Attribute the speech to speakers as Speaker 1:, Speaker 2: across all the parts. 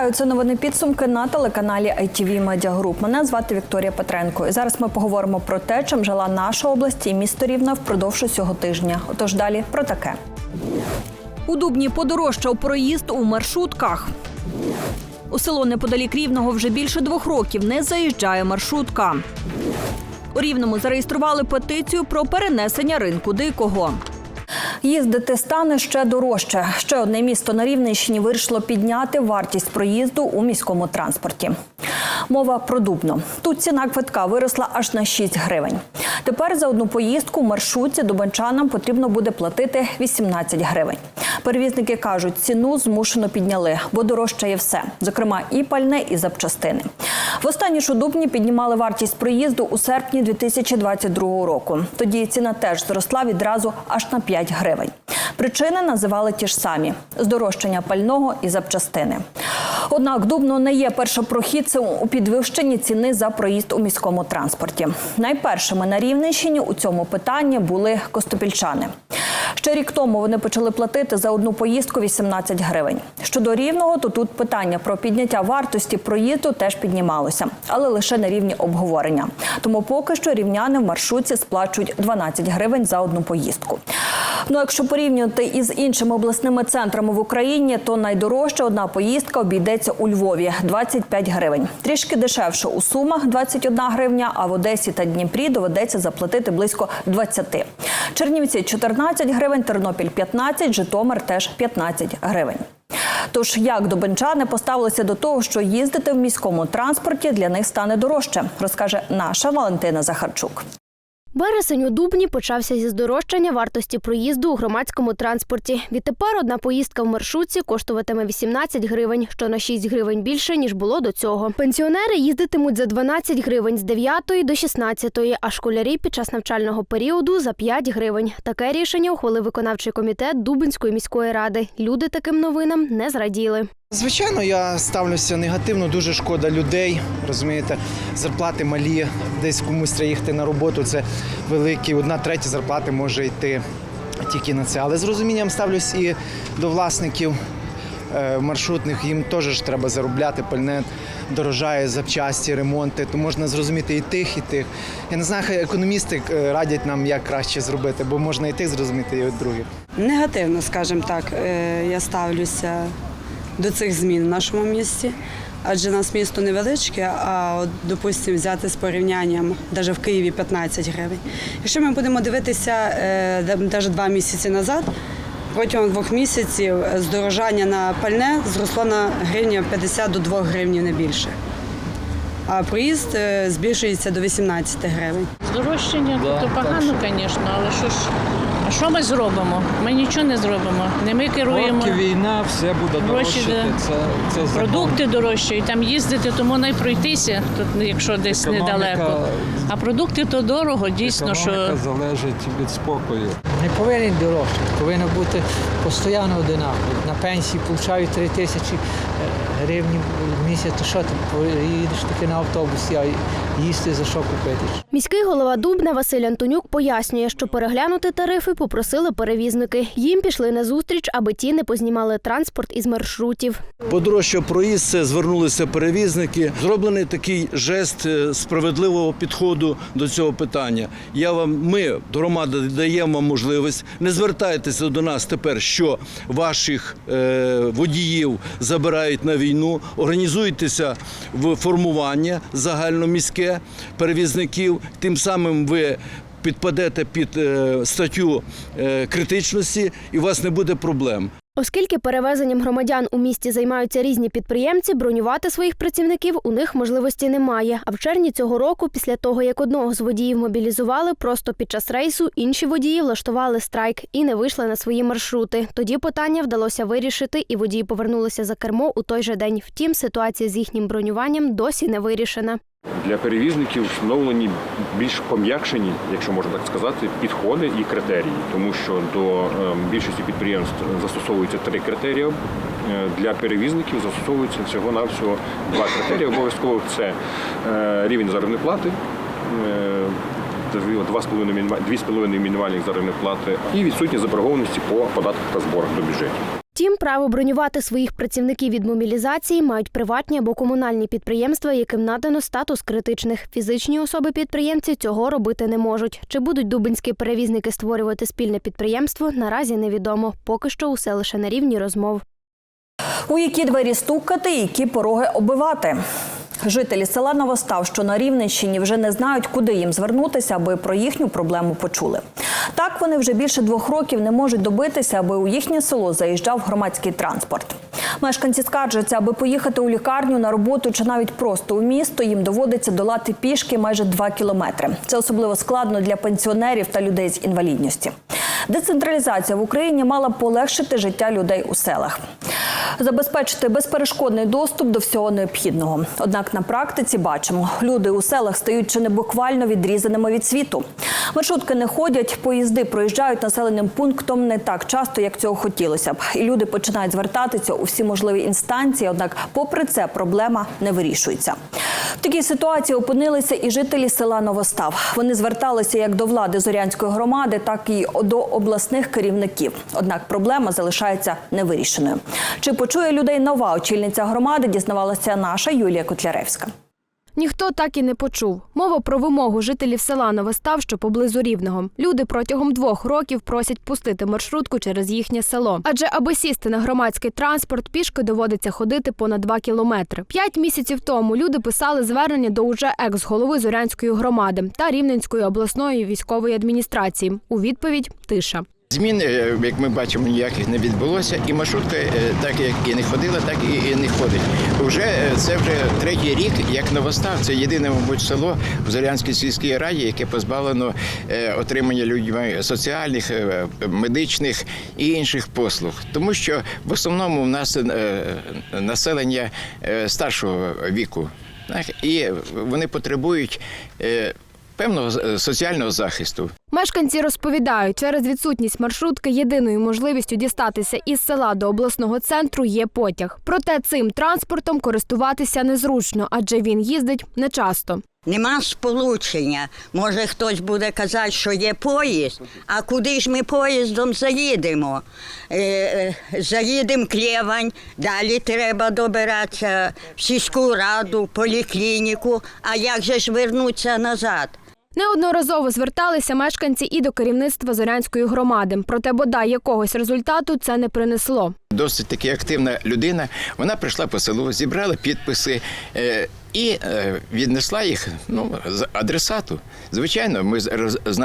Speaker 1: Вітаю, це новини підсумки на телеканалі ITV Media Group. Мене звати Вікторія Петренко. І зараз ми поговоримо про те, чим жила наша область і місто Рівне впродовж усього тижня. Отож далі про таке. У Дубні подорожчав проїзд у маршрутках. У село неподалік Рівного вже більше двох років не заїжджає маршрутка. У Рівному зареєстрували петицію про перенесення ринку дикого. Їздити стане ще дорожче. Ще одне місто на Рівненщині вирішило підняти вартість проїзду у міському транспорті. Мова про Дубно. Тут ціна квитка виросла аж на 6 гривень. Тепер за одну поїздку в маршрутці дубанчанам потрібно буде платити 18 гривень. Перевізники кажуть, ціну змушено підняли, бо дорожчає все, зокрема і пальне, і запчастини. Востаннє ж у Дубні піднімали вартість проїзду у серпні 2022 року. Тоді ціна теж зросла відразу аж на 5 гривень. Причини називали ті ж самі: здорожчання пального і запчастини. Однак Дубно не є першопрохідцем у підвищенні ціни за проїзд у міському транспорті. Найпершими на Рівненщині у цьому питанні були костопільчани. Ще рік тому вони почали платити за одну поїздку 18 гривень. Щодо рівного, то тут питання про підняття вартості проїзду теж піднімалося, але лише на рівні обговорення. Тому поки що рівняни в маршрутці сплачують 12 гривень за одну поїздку. Ну, якщо порівнювати із іншими обласними центрами в Україні, то найдорожча одна поїздка обійдеться у Львові 25 гривень. Трішки дешевше у Сумах 21 гривня, а в Одесі та Дніпрі доведеться заплатити близько 20. Чернівці 14 гривень, Тернопіль 15, Житомир теж 15 гривень. Тож як дубенчани поставилися до того, що їздити в міському транспорті для них стане дорожче, розкаже наша Валентина Захарчук.
Speaker 2: Березень у Дубні почався зі здорожчання вартості проїзду у громадському транспорті. Відтепер одна поїздка в маршрутці коштуватиме 18 гривень, що на 6 гривень більше, ніж було до цього. Пенсіонери їздитимуть за 12 гривень з 9 до 16, а школярі під час навчального періоду за 5 гривень. Таке рішення ухвалив виконавчий комітет Дубинської міської ради. Люди таким новинам не зраділи.
Speaker 3: Звичайно, я ставлюся негативно, дуже шкода людей. Розумієте, зарплати малі, десь комусь треба їхати на роботу. Це великі, одна третя зарплати може йти тільки на це. Але з розумінням ставлюсь і до власників е, маршрутних. Їм теж ж треба заробляти пальне, дорожає запчасті, ремонти. То можна зрозуміти і тих, і тих. Я не знаю, хай економісти е, радять нам, як краще зробити, бо можна і тих зрозуміти, і от других.
Speaker 4: Негативно, скажімо так, е, я ставлюся до цих змін в нашому місті. Адже у нас місто невеличке, а от, допустимо, взяти з порівнянням навіть в Києві 15 гривень. Якщо ми будемо дивитися навіть два місяці назад, протягом двох місяців здорожання на пальне зросло на гривню 50 до 2 гривень не більше. А проїзд е, збільшується до 18 гривень.
Speaker 5: Здорожчання то погано, звісно, але що ж, а що ми зробимо? Ми нічого не зробимо. Не ми керуємо.
Speaker 6: Поки війна, все буде
Speaker 5: да.
Speaker 6: Це, це закон.
Speaker 5: Продукти дорожчають, там їздити, то можна й пройтися, тут, якщо десь
Speaker 6: Економіка-
Speaker 5: недалеко. А продукти то дорого, дійсно,
Speaker 6: Економіка
Speaker 5: що
Speaker 6: залежить від спокою.
Speaker 7: Не повинен дорожче, повинно бути постійно одинаково. На пенсії получаю 3 тисячі е, гривень в місяць, то що ти їдеш таки на автобусі, а їсти за що купити?
Speaker 2: Міський голова Дубна Василь Антонюк пояснює, що переглянути тарифи попросили перевізники. Їм пішли на зустріч, аби ті не познімали транспорт із маршрутів.
Speaker 8: Подорожчав проїзд, це звернулися перевізники. Зроблений такий жест е, справедливого підходу до цього питання. Я вам, ми, громада, даємо вам можливість. Не звертайтеся до нас тепер, що ваших е, водіїв забирають на війну. Організуйтеся в формування загальноміське перевізників. Тим самим ви. Підпадете під е, статтю е, критичності, і у вас не буде проблем.
Speaker 2: Оскільки перевезенням громадян у місті займаються різні підприємці, бронювати своїх працівників у них можливості немає. А в червні цього року, після того як одного з водіїв мобілізували, просто під час рейсу інші водії влаштували страйк і не вийшли на свої маршрути. Тоді питання вдалося вирішити, і водії повернулися за кермо у той же день. Втім, ситуація з їхнім бронюванням досі не вирішена.
Speaker 9: Для перевізників встановлені більш пом'якшені, якщо можна так сказати, підходи і критерії, тому що до е, більшості підприємств застосовуються три критерії. Е, Для перевізників застосовується всього навсього два критерії. Обов'язково це е, рівень заробітної плати. е, дві- два з половиною мініма- дві з половиною мінімальних заробітних плати і відсутність заборгованості по податках та зборах до бюджетів.
Speaker 10: Втім, право бронювати своїх працівників від мобілізації мають приватні або комунальні підприємства, яким надано статус критичних. Фізичні особи-підприємці цього робити не можуть. Чи будуть дубинські перевізники створювати спільне підприємство, наразі невідомо. Поки що усе лише на рівні розмов.
Speaker 1: У які двері стукати, які пороги оббивати. Жителі села Новостав, що на Рівненщині, вже не знають, куди їм звернутися, аби про їхню проблему почули. Так вони вже більше двох років не можуть добитися, аби у їхнє село заїжджав громадський транспорт. Мешканці скаржаться, аби поїхати у лікарню на роботу чи навіть просто у місто, їм доводиться долати пішки майже два кілометри. Це особливо складно для пенсіонерів та людей з інвалідністю. Децентралізація в Україні мала полегшити життя людей у селах. Забезпечити безперешкодний доступ до всього необхідного. Однак на практиці бачимо, люди у селах стають чи не буквально відрізаними від світу. Маршрутки не ходять, поїзди проїжджають населеним пунктом не так часто, як цього хотілося б. І люди починають звертатися у всі можливі інстанції. Однак, попри це, проблема не вирішується. В такій ситуації опинилися і жителі села Новостав. Вони зверталися як до влади Зорянської громади, так і до обласних керівників. Однак проблема залишається невирішеною. Чи почує людей нова очільниця громади? Дізнавалася наша Юлія Котляревська.
Speaker 10: Ніхто так і не почув. Мова про вимогу жителів села Новостав, що поблизу Рівного. Люди протягом двох років просять пустити маршрутку через їхнє село. Адже аби сісти на громадський транспорт, пішки доводиться ходити понад два кілометри. П'ять місяців тому люди писали звернення до уже екс-голови Зорянської громади та Рівненської обласної військової адміністрації. У відповідь тиша.
Speaker 11: Змін, е, як ми бачимо, ніяких не відбулося, і маршрутка е, так як і не ходила, так і не ходить. Вже е, це вже третій рік, як Новостав. Це єдине, мабуть, село в Зорянській сільській раді, яке позбавлено отримання людьми соціальних, медичних і інших послуг. Тому що в основному в нас населення старшого віку, і вони потребують. Певного е, соціального захисту.
Speaker 10: Мешканці розповідають, через відсутність маршрутки єдиною можливістю дістатися із села до обласного центру є потяг. Проте цим транспортом користуватися незручно, адже він їздить нечасто.
Speaker 12: Нема сполучення. Може, хтось буде казати, що є поїзд, а куди ж ми поїздом заїдемо? Е, е, заїдемо Клєвань, далі треба добиратися в сільську раду, поліклініку, а як же ж вернутися назад?
Speaker 10: Неодноразово зверталися мешканці і до керівництва Зорянської громади. Проте бодай якогось результату це не принесло.
Speaker 11: Досить таки активна людина. Вона прийшла по селу, зібрала підписи е, і е, віднесла їх ну, адресату. Звичайно, ми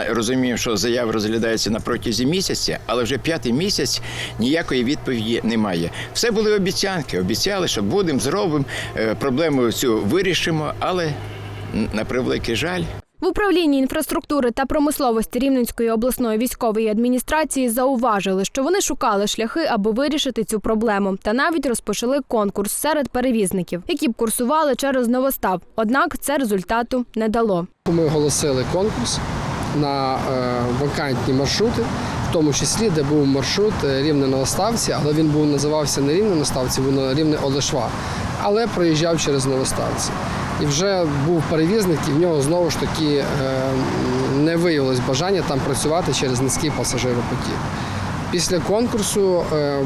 Speaker 11: розуміємо, що заява розглядається на протязі місяця, але вже п'ятий місяць ніякої відповіді немає. Все були обіцянки. Обіцяли, що будемо, зробимо, е, проблему цю вирішимо, але на превеликий жаль.
Speaker 10: В управлінні інфраструктури та промисловості Рівненської обласної військової адміністрації зауважили, що вони шукали шляхи, аби вирішити цю проблему, та навіть розпочали конкурс серед перевізників, які б курсували через новостав. Однак це результату не дало.
Speaker 13: Ми оголосили конкурс на е, вакантні маршрути, тому числі, де був маршрут е, рівне на Оставці, але він був називався не рівне на Оставці, він рівне Олешва, але проїжджав через Новоставці. І вже був перевізник, і в нього знову ж таки е, не виявилось бажання там працювати через низький пасажиропотік. Після конкурсу е,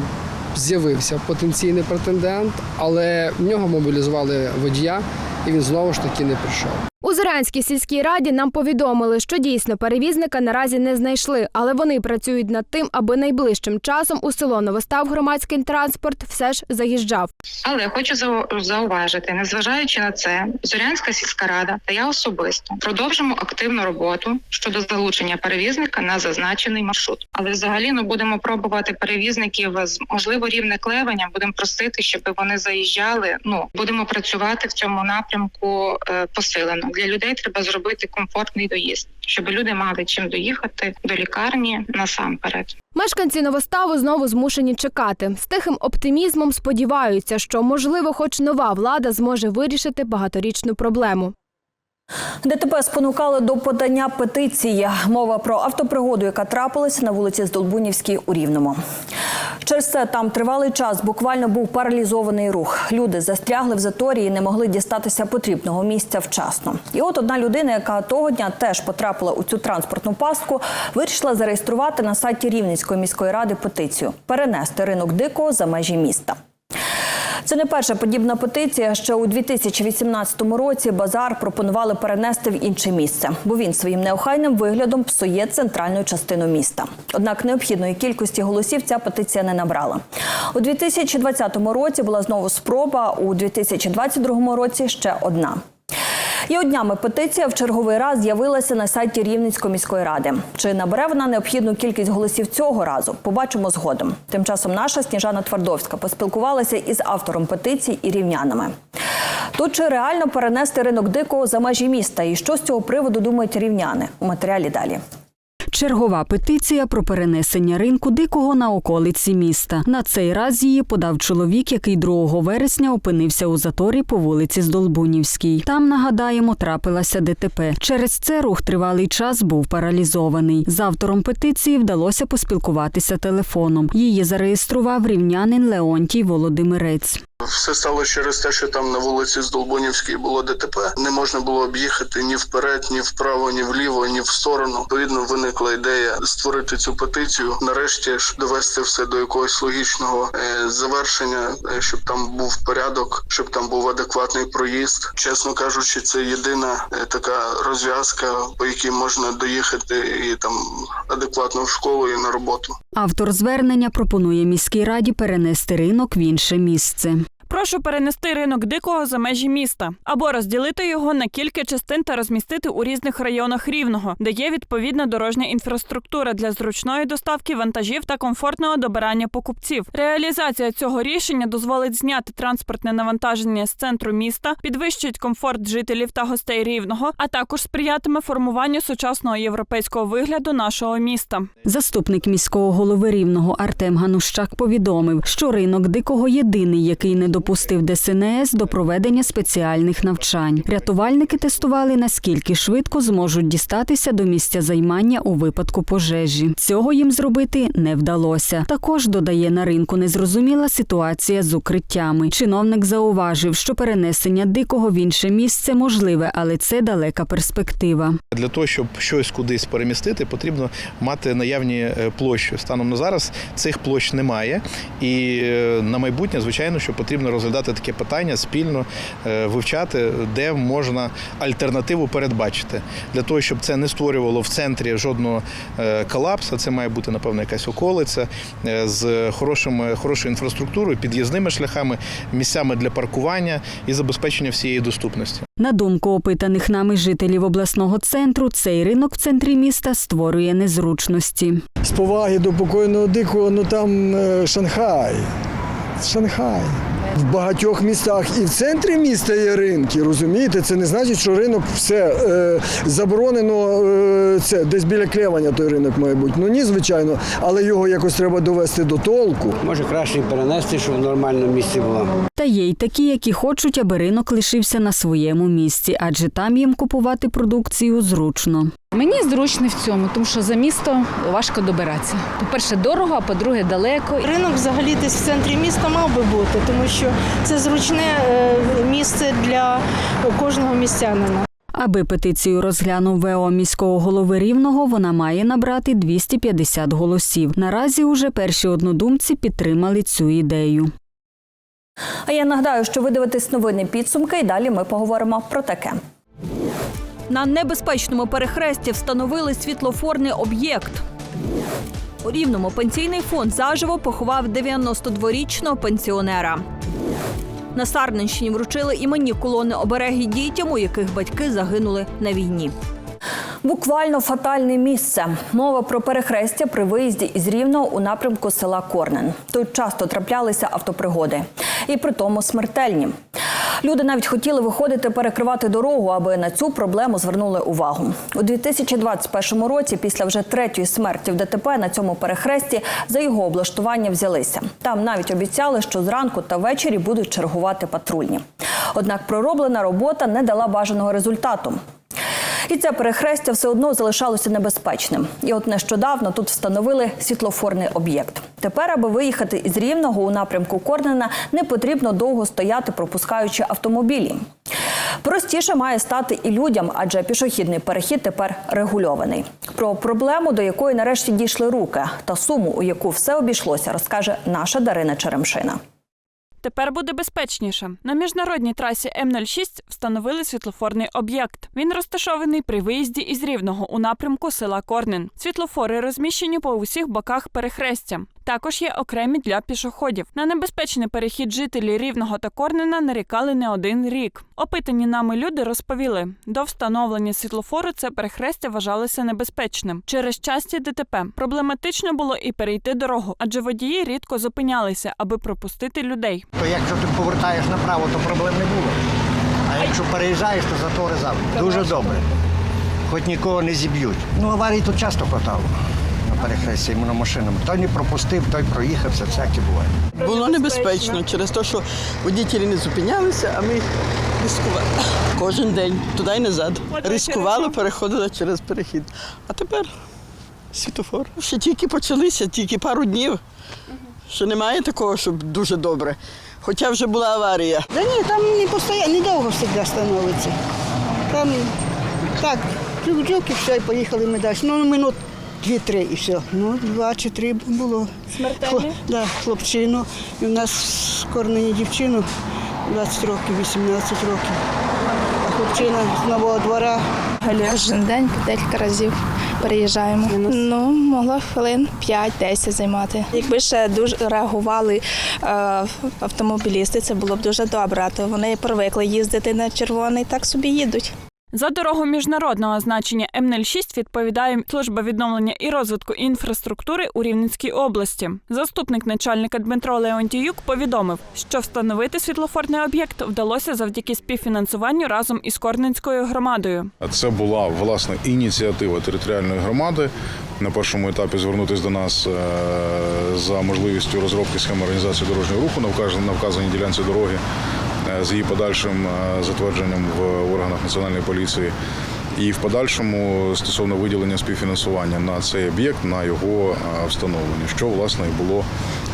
Speaker 13: з'явився потенційний претендент, але в нього мобілізували водія, і він знову ж таки не прийшов.
Speaker 10: У Зорянській сільській раді нам повідомили, що дійсно перевізника наразі не знайшли, але вони працюють над тим, аби найближчим часом у село Новостав громадський транспорт все ж заїжджав.
Speaker 14: Але хочу зауважити, незважаючи на це, Зорянська сільська рада та я особисто продовжимо активну роботу щодо залучення перевізника на зазначений маршрут. Але взагалі ну будемо пробувати перевізників з можливо рівне клевання. Будемо просити, щоб вони заїжджали. Ну будемо працювати в цьому напрямку е, посилено. Для людей треба зробити комфортний доїзд, щоб люди мали чим доїхати до лікарні насамперед.
Speaker 10: Мешканці Новоставу знову змушені чекати. З тихим оптимізмом сподіваються, що можливо, хоч нова влада зможе вирішити багаторічну проблему.
Speaker 1: ДТП спонукали до подання петиції. Мова про автопригоду, яка трапилася на вулиці Здолбунівській у Рівному. Через це там тривалий час буквально був паралізований рух. Люди застрягли в заторі і не могли дістатися потрібного місця вчасно. І от одна людина, яка того дня теж потрапила у цю транспортну пастку, вирішила зареєструвати на сайті Рівненської міської ради петицію перенести ринок дикого за межі міста. Це не перша подібна петиція. Ще у 2018 році базар пропонували перенести в інше місце, бо він своїм неохайним виглядом псує центральну частину міста. Однак необхідної кількості голосів ця петиція не набрала. У 2020 році була знову спроба, у 2022 році ще одна. І однями днями петиція в черговий раз з'явилася на сайті Рівненської міської ради. Чи набере вона необхідну кількість голосів цього разу? Побачимо згодом. Тим часом наша Сніжана Твардовська поспілкувалася із автором петиції і рівнянами. То чи реально перенести ринок дикого за межі міста? І що з цього приводу думають рівняни? У матеріалі далі.
Speaker 15: Чергова петиція про перенесення ринку дикого на околиці міста. На цей раз її подав чоловік, який 2 вересня опинився у заторі по вулиці Здолбунівській. Там, нагадаємо, трапилася ДТП. Через це рух тривалий час був паралізований. З автором петиції вдалося поспілкуватися телефоном. Її зареєстрував рівнянин Леонтій Володимирець.
Speaker 16: Все стало через те, що там на вулиці Здолбунівській було ДТП. Не можна було об'їхати ні вперед, ні вправо, ні вліво, ні в сторону. Відповідно, виникла ідея створити цю петицію. Нарешті ж довести все до якогось логічного е, завершення, е, щоб там був порядок, щоб там був адекватний проїзд. Чесно кажучи, це єдина е, така розв'язка, по якій можна доїхати і там адекватно в школу і на роботу.
Speaker 15: Автор звернення пропонує міській раді перенести ринок в інше місце.
Speaker 17: Прошу перенести ринок дикого за межі міста або розділити його на кілька частин та розмістити у різних районах рівного, де є відповідна дорожня інфраструктура для зручної доставки вантажів та комфортного добирання покупців. Реалізація цього рішення дозволить зняти транспортне навантаження з центру міста, підвищить комфорт жителів та гостей рівного, а також сприятиме формуванню сучасного європейського вигляду нашого міста.
Speaker 15: Заступник міського голови рівного Артем Ганущак повідомив, що ринок дикого єдиний, який не допустив ДСНС до проведення спеціальних навчань. Рятувальники тестували, наскільки швидко зможуть дістатися до місця займання у випадку пожежі. Цього їм зробити не вдалося. Також додає на ринку незрозуміла ситуація з укриттями. Чиновник зауважив, що перенесення дикого в інше місце можливе, але це далека перспектива.
Speaker 18: Для того, щоб щось кудись перемістити, потрібно мати наявні е, площі. Станом на зараз цих площ немає. І е, на майбутнє, звичайно, що потрібно розглядати таке питання спільно е, вивчати, де можна альтернативу передбачити. Для того, щоб це не створювало в центрі жодного е, колапсу, це має бути, напевно, якась околиця е, з хорошими, хорошою інфраструктурою, під'їзними шляхами, місцями для паркування і забезпечення всієї доступності.
Speaker 15: На думку опитаних нами жителів обласного центру, цей ринок в центрі міста створює незручності.
Speaker 19: З поваги до покойного дикого, ну там Шанхай. Шанхай. В багатьох містах і в центрі міста є ринки, розумієте? Це не значить, що ринок все е, заборонено. Е, це десь біля клевання той ринок має бути. Ну ні, звичайно, але його якось треба довести до толку.
Speaker 20: Може краще перенести, щоб в нормальному місці було.
Speaker 15: Та є й такі, які хочуть, аби ринок лишився на своєму місці, адже там їм купувати продукцію зручно.
Speaker 21: Мені зручно в цьому, тому що за місто важко добиратися. По-перше, дорого, а по-друге, далеко.
Speaker 22: Ринок взагалі десь в центрі міста мав би бути, тому що це зручне е, місце для кожного містянина.
Speaker 15: Аби петицію розглянув ВО міського голови Рівного, вона має набрати 250 голосів. Наразі уже перші однодумці підтримали цю ідею.
Speaker 1: А я нагадаю, що ви дивитесь новини підсумки, і далі ми поговоримо про таке. На небезпечному перехресті встановили світлофорний об'єкт. У рівному пенсійний фонд заживо поховав 92-річного пенсіонера. На Сарненщині вручили іменні колони обереги дітям, у яких батьки загинули на війні. Буквально фатальне місце. Мова про перехрестя при виїзді із Рівного у напрямку села Корнен. Тут часто траплялися автопригоди, і при тому смертельні. Люди навіть хотіли виходити перекривати дорогу, аби на цю проблему звернули увагу. У 2021 році, після вже третьої смерті в ДТП на цьому перехресті за його облаштування взялися. Там навіть обіцяли, що зранку та ввечері будуть чергувати патрульні. Однак пророблена робота не дала бажаного результату. І це перехрестя все одно залишалося небезпечним. І от нещодавно тут встановили світлофорний об'єкт. Тепер, аби виїхати із Рівного у напрямку Корнена, не потрібно довго стояти, пропускаючи автомобілі. Простіше має стати і людям, адже пішохідний перехід тепер регульований. Про проблему, до якої нарешті дійшли руки, та суму, у яку все обійшлося, розкаже наша Дарина Черемшина.
Speaker 17: Тепер буде безпечніше. На міжнародній трасі М06 встановили світлофорний об'єкт. Він розташований при виїзді із Рівного у напрямку села Корнен. Світлофори розміщені по усіх боках перехрестя. Також є окремі для пішоходів. На небезпечний перехід жителі Рівного та Корнена нарікали не один рік. Опитані нами люди розповіли, до встановлення світлофору це перехрестя вважалося небезпечним. Через часті ДТП проблематично було і перейти дорогу, адже водії рідко зупинялися, аби пропустити людей.
Speaker 3: То якщо ти повертаєш направо, то проблем не було. А якщо переїжджаєш, то затори завжди. Дуже добре. Хоч нікого не зіб'ють. Ну, аварій тут часто хватало на перехресті іменно машинами. Той не пропустив, той проїхався, всяке буває.
Speaker 4: Було небезпечно через те, що водітелі не зупинялися, а ми ризикували кожен день туди і назад. Ризикували, переходили через перехід. А тепер світофор. Ще тільки почалися, тільки пару днів. Ще немає такого, щоб дуже добре. Хоча вже була аварія.
Speaker 23: Да ні, там не постійно, недовго завжди становиться. Там так, джук-джук і все, і поїхали ми далі. Ну, минут дві-три і все. Ну, два чи три було.
Speaker 17: Смертельні?
Speaker 23: Да, хлопчину. І в нас в Корнені дівчину 20 років, 18 років. А хлопчина з нового двора.
Speaker 24: Кожен день декілька разів переїжджаємо. Ну, могло хвилин 5-10 займати. Якби ще дуже реагували е, автомобілісти, це було б дуже добре. А то вони привикли їздити на червоний, так собі їдуть.
Speaker 17: За дорогу міжнародного значення М06 відповідає служба відновлення і розвитку інфраструктури у Рівненській області. Заступник начальника Дмитро Леонтіюк повідомив, що встановити світлофорний об'єкт вдалося завдяки співфінансуванню разом із Корненською громадою.
Speaker 18: Це була власне ініціатива територіальної громади. На першому етапі звернутися до нас е, за можливістю розробки схеми організації дорожнього руху на вказаній, ділянці дороги з її подальшим е, затвердженням в органах національної поліції. І в подальшому стосовно виділення співфінансування на цей об'єкт, на його е, встановлення, що власне і було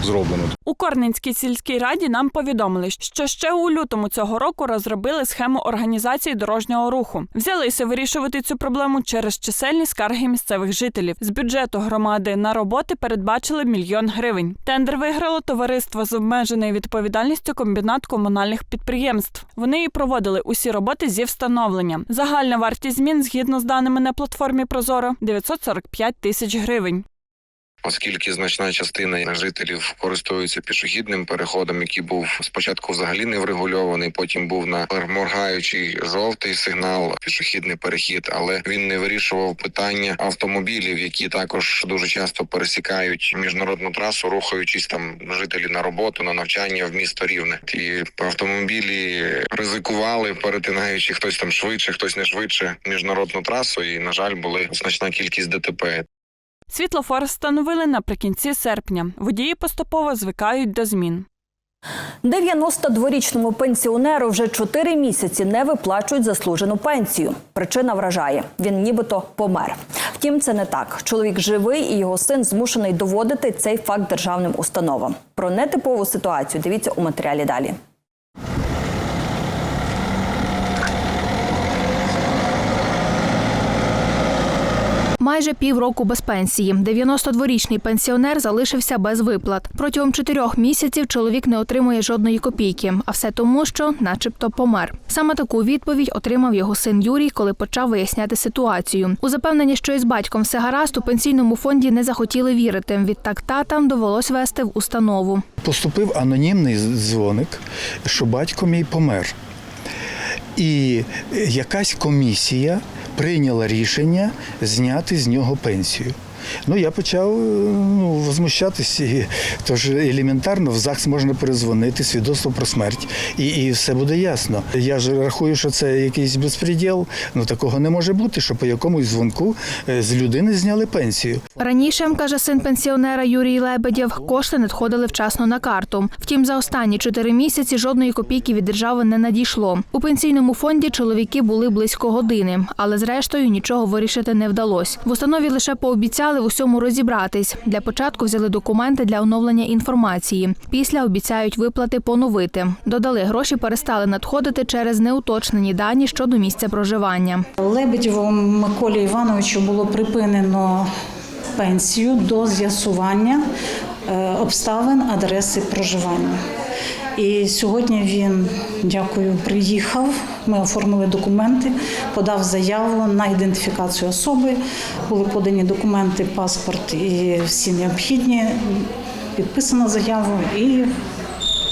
Speaker 18: зроблено.
Speaker 17: У Корненській сільській раді нам повідомили, що ще у лютому цього року розробили схему організації дорожнього руху. Взялися вирішувати цю проблему через чисельні скарги місцевих жителів. З бюджету громади на роботи передбачили мільйон гривень. Тендер виграло товариство з обмеженою відповідальністю комбінат комунальних підприємств. Вони і проводили усі роботи зі встановлення. Загальна вартість змін згідно з даними на платформі Прозоро 945 тисяч гривень.
Speaker 25: Оскільки значна частина жителів користується пішохідним переходом, який був спочатку взагалі не врегульований, потім був на моргаючий жовтий сигнал пішохідний перехід, але він не вирішував питання автомобілів, які також дуже часто пересікають міжнародну трасу, рухаючись там жителі на роботу, на навчання в місто Рівне. І автомобілі ризикували, перетинаючи хтось там швидше, хтось не швидше міжнародну трасу. І на жаль, були значна кількість ДТП.
Speaker 17: Світлофор встановили наприкінці серпня. Водії поступово звикають до змін.
Speaker 1: 92-річному пенсіонеру вже 4 місяці не виплачують заслужену пенсію. Причина вражає він нібито помер. Втім, це не так. Чоловік живий і його син змушений доводити цей факт державним установам. Про нетипову ситуацію дивіться у матеріалі далі.
Speaker 26: Майже півроку без пенсії. 92-річний пенсіонер залишився без виплат. Протягом чотирьох місяців чоловік не отримує жодної копійки, а все тому, що, начебто, помер. Саме таку відповідь отримав його син Юрій, коли почав виясняти ситуацію. У запевненні, що із батьком все гаразд, у пенсійному фонді не захотіли вірити. Відтак татам довелось вести в установу.
Speaker 27: Поступив анонімний дзвоник, що батько мій помер. І якась комісія прийняла рішення зняти з нього пенсію. Ну я почав е, ну, возмущатись. Тож елементарно в ЗАГС можна перезвонити, свідоцтво про смерть, і, і все буде ясно. Я ж рахую, що це якийсь безпреділ. Ну такого не може бути, що по якомусь дзвонку е, з людини зняли пенсію.
Speaker 26: Раніше, каже син пенсіонера Юрій Лебедєв, кошти надходили вчасно на карту. Втім, за останні чотири місяці жодної копійки від держави не надійшло. У пенсійному фонді чоловіки були близько години, але зрештою нічого вирішити не вдалося. В установі лише пообіцяли в усьому розібратись. Для початку взяли документи для оновлення інформації. Після обіцяють виплати поновити. Додали, гроші перестали надходити через неуточнені дані щодо місця проживання.
Speaker 28: Лебедєву Миколі Івановичу було припинено пенсію до з'ясування обставин адреси проживання. І сьогодні він, дякую, приїхав. Ми оформили документи, подав заяву на ідентифікацію особи. Були подані документи, паспорт і всі необхідні. Підписана заява і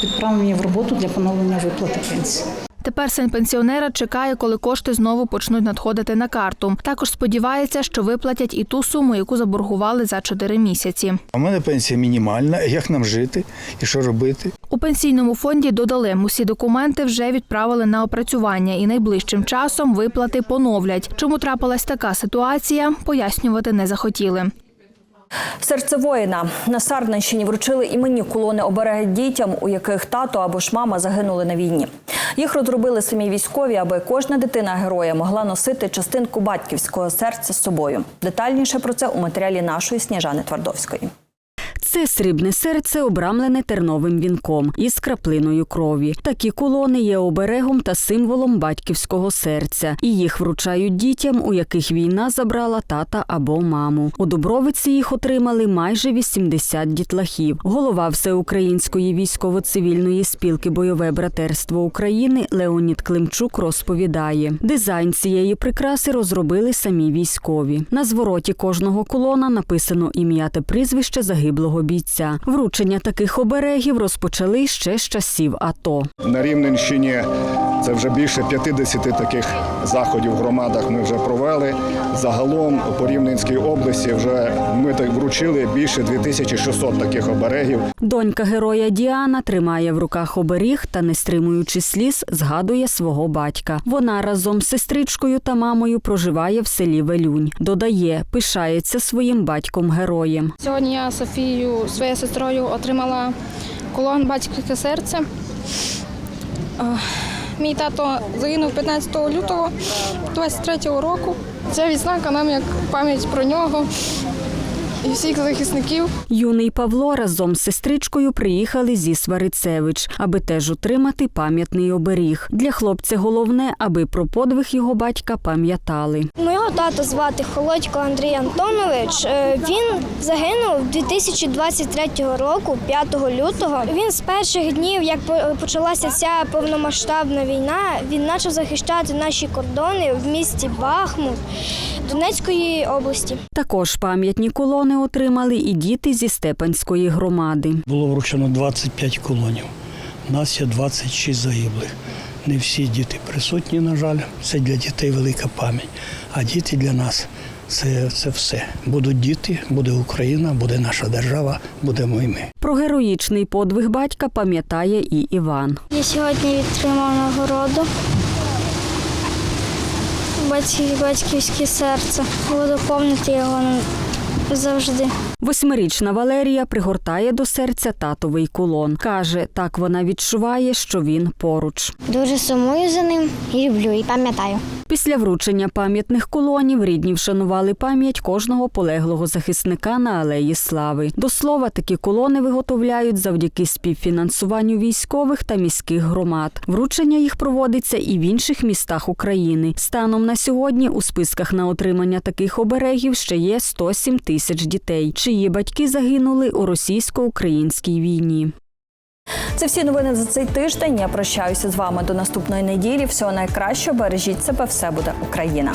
Speaker 28: відправлені в роботу для поновлення виплати пенсії.
Speaker 26: Тепер син пенсіонера чекає, коли кошти знову почнуть надходити на карту. Також сподівається, що виплатять і ту суму, яку заборгували за чотири місяці.
Speaker 27: У мене пенсія мінімальна. Як нам жити і що робити?
Speaker 26: У пенсійному фонді додали, усі документи вже відправили на опрацювання і найближчим часом виплати поновлять. Чому трапилась така ситуація, пояснювати не захотіли.
Speaker 1: Серце воїна на Сарненщині вручили іменні колони обереги дітям, у яких тато або ж мама загинули на війні. Їх розробили самі військові, аби кожна дитина героя могла носити частинку батьківського серця з собою. Детальніше про це у матеріалі нашої Сніжани Твардовської.
Speaker 15: Це срібне серце обрамлене терновим вінком із краплиною крові. Такі колони є оберегом та символом батьківського серця, і їх вручають дітям, у яких війна забрала тата або маму. У Дубровиці їх отримали майже 80 дітлахів. Голова Всеукраїнської військово-цивільної спілки Бойове братерство України Леонід Климчук розповідає: дизайн цієї прикраси розробили самі військові. На звороті кожного колона написано ім'я та прізвище загиблого бійця. Вручення таких оберегів розпочали ще з часів АТО.
Speaker 29: На Рівненщині це вже більше 50 таких заходів в громадах ми вже провели. Загалом по Рівненській області вже ми так вручили більше 2600 таких оберегів.
Speaker 15: Донька героя Діана тримає в руках оберіг та, не стримуючи сліз, згадує свого батька. Вона разом з сестричкою та мамою проживає в селі Велюнь. Додає, пишається своїм батьком героєм.
Speaker 30: Сьогодні я Софію своєю сестрою отримала колон батьківське серце. Е, Мій тато загинув 15 лютого 23-го року. Ця відзнака нам як пам'ять про нього і всіх захисників.
Speaker 15: Юний Павло разом з сестричкою приїхали зі Сварицевич, аби теж отримати пам'ятний оберіг. Для хлопця головне, аби про подвиг його батька пам'ятали.
Speaker 31: Мого тата звати Холодько Андрій Антонович. Е, Він загинув 2023 року, 5 лютого. Він з перших днів, як почалася ця повномасштабна війна, він почав захищати наші кордони в місті Бахмут Донецької області.
Speaker 15: Також пам'ятні колони отримали і діти зі Степанської громади.
Speaker 32: Було вручено 25 колонів. У нас є 26 загиблих. Не всі діти присутні, на жаль. Це для дітей велика пам'ять. А діти для нас це, це все. Будуть діти, буде Україна, буде наша держава, будемо і ми.
Speaker 15: Про героїчний подвиг батька пам'ятає і Іван.
Speaker 31: Я сьогодні відтримав нагороду. Батьків, батьківське серце. Буду пам'ятати його завжди.
Speaker 15: Восьмирічна Валерія пригортає до серця татовий кулон. Каже, так вона відчуває, що він поруч.
Speaker 31: Дуже сумую за ним і люблю, і пам'ятаю.
Speaker 15: Після вручення пам'ятних колонів рідні вшанували пам'ять кожного полеглого захисника на алеї Слави. До слова, такі колони виготовляють завдяки співфінансуванню військових та міських громад. Вручення їх проводиться і в інших містах України. Станом на сьогодні у списках на отримання таких оберегів ще є 107 тисяч дітей, чиї батьки загинули у російсько-українській війні.
Speaker 1: Це всі новини за цей тиждень. Я прощаюся з вами до наступної неділі. Всього найкращого. Бережіть себе, все буде Україна.